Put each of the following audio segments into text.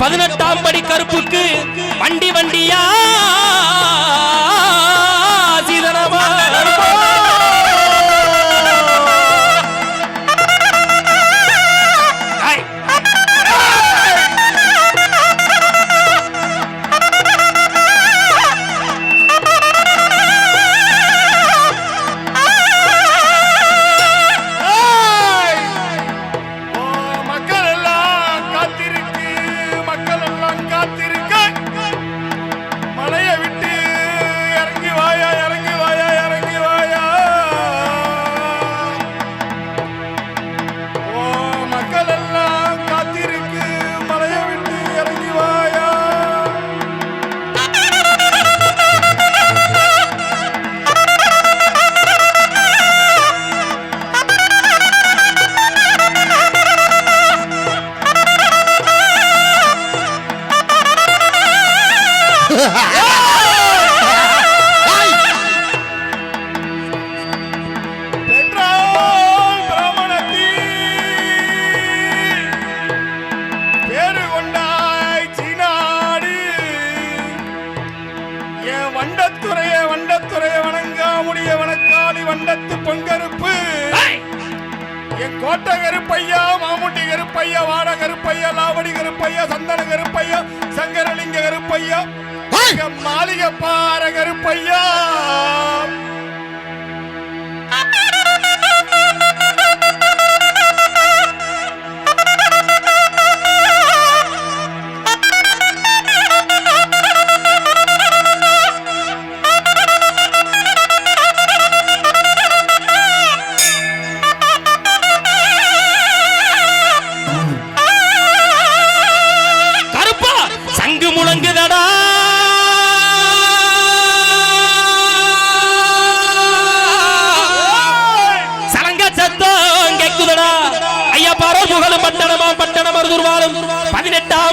பதினெட்டாம் படி கருப்புக்கு வண்டி வண்டியா? கருப்பையா வாட கருப்பையா லாவடி கருப்பைய சந்தன கருப்பையா சங்கரலிங்க கருப்பையா மாளிகை பாற கருப்பையா.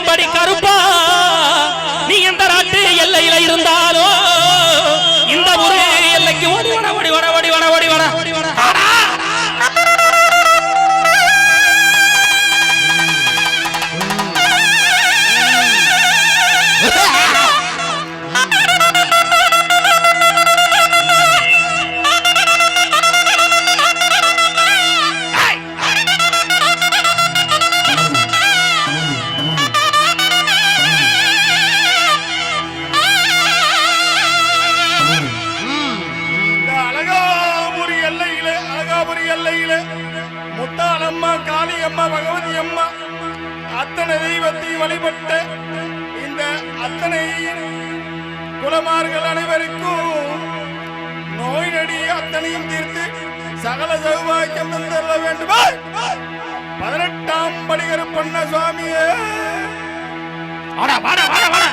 somebody காளி அம்மா பகவதி அம்மா அத்தனை தெய்வத்தை வழிபட்ட இந்த அத்தனை குலமார்கள் அனைவருக்கும் நோய் நடி அத்தனையும் தீர்த்து சகல சௌபாக்கியம் தந்தர வேண்டுமா. பதினெட்டாம் படிகர் பொன்ன சுவாமியே! வாடா வாடா வாடா வாடா!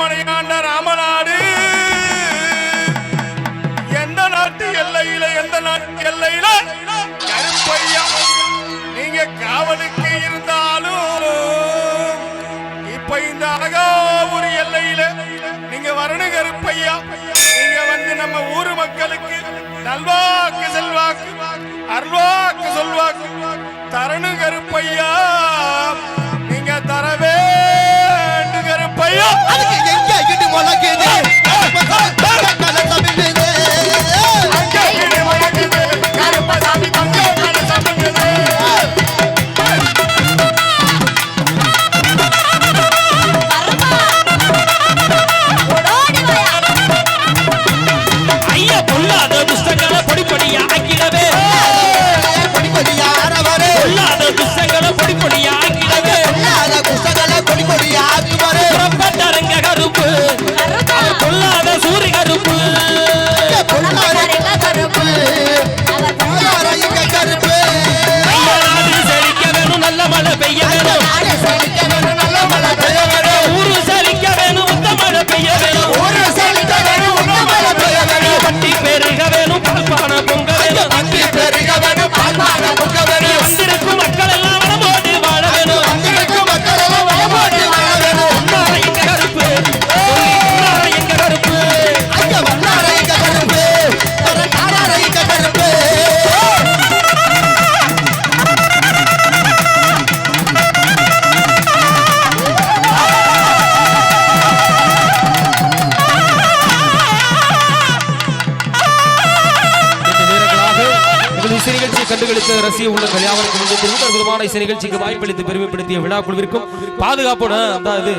மலையாண்ட ராமநாடு. எந்த நாட்டு எல்லையில எந்த நாட்டு எல்லையில? கருப்பையா நீங்க காவலுக்கு இருந்தாலும் இப்ப இந்த அழகா ஒரு எல்லையில நீங்க வரணு கருப்பையா. நீங்க வந்து நம்ம ஊர் மக்களுக்கு நல்வாக்கு செல்வாக்கு அருள்வாக்கு சொல்வாக்கு தரணும் கருப்பையா. நீங்க தரவே ஐயோ அதுக்கு எங்க இடி முளக்குது கலசமில்லை களித்த ரசிக உள்ள கல்யாணம் அற்புதமான இசை நிகழ்ச்சிக்கு வாய்ப்பளித்து பெருமைப்படுத்திய விழா குழுவிற்கும் பாதுகாப்போட இது.